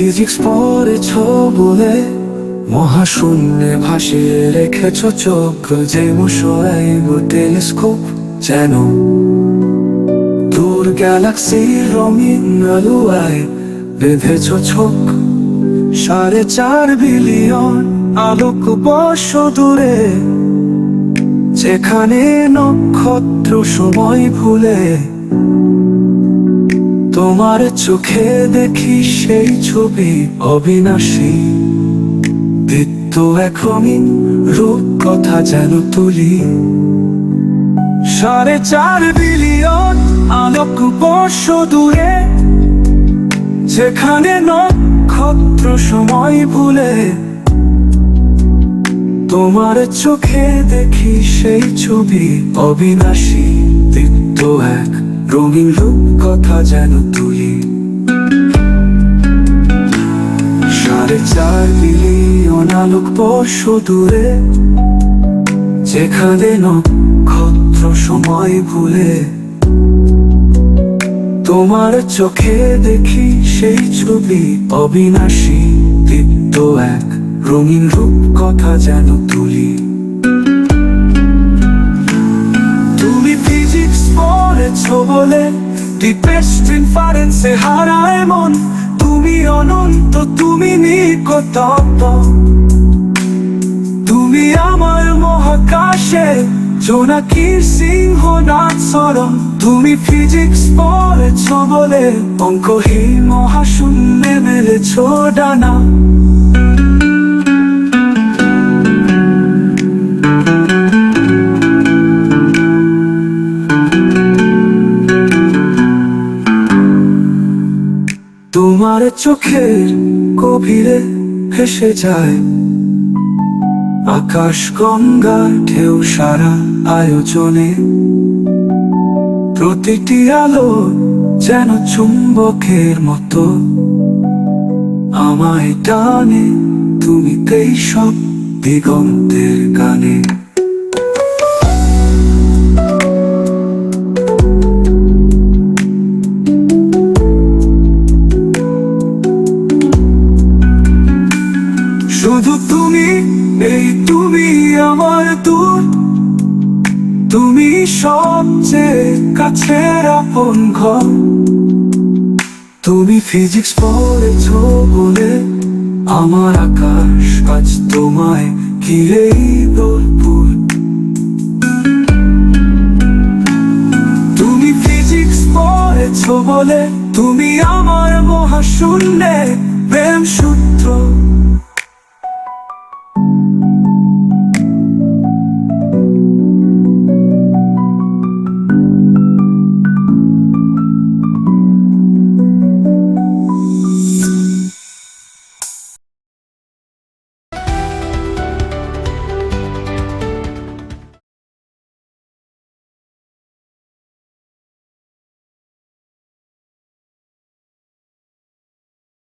Physics পড়েছ বলে মহাশূন্যে ভাসিয়ে রেখেছ চোখ, যে মুশোয়াইব টেলিস্কোপ, যেন দূর গ্যালাক্সির রঙিন বেঁধেছ চোখ। সাড়ে চার বিলিয়ন আলোক বর্ষ দূরে, যেখানে নক্ষত্র সময় ভুলে তোমার চোখে দেখি সেই ছবি অবিনাশী। এক রঙিন রূপ কথা যেন তুলি। সাড়ে চার বিলিয়ন আলোক বর্ষ দূরে, যেখানে নক্ষত্র সময় ভুলে। তোমার চোখে দেখি সেই ছবি অবিনাশী দীপ্ত রঙিন রূপ কথা যেন তুলি সাড়ে চার বিলিয়ন আলোক বর্ষ দূরে, যেখানে নক্ষত্র সময় ভুলে। তোমার চোখে দেখি সেই ছবি, অবিনাশী, দীপ্ত এক রঙিন রূপ কথা যেন তুলি। বলে ডিপেস্ট ইনফারেন্সে হারায় মন। তুমি অনন্ত, তুমি নিকটতম। তুমি আমার মহাকাশে, জোনাকির সিংহ নাচরণ তুমি ফিজিক্স পড়েছ বলে অঙ্কহীন মহাশূন্যে মেলেছ ডানা। চোখের গভীরে ভেসে যায়। আকাশ গঙ্গা ঢেউ সারা আয়োজনে। প্রতিটি আলো যেন চুম্বকের মতো। আমায় টানে তুমি তেই সব দিগন্তের গানে সবচেয়ে কাছের আপন ঘর। তুমি ফিজিক্স পড়েছ বলে আমার আকাশ আজ তোমায় ঘিরেই দোলপুর তুমি ফিজিক্স পড়েছ বলে তুমি আমার মহাশূন্যে প্রেম সূত্র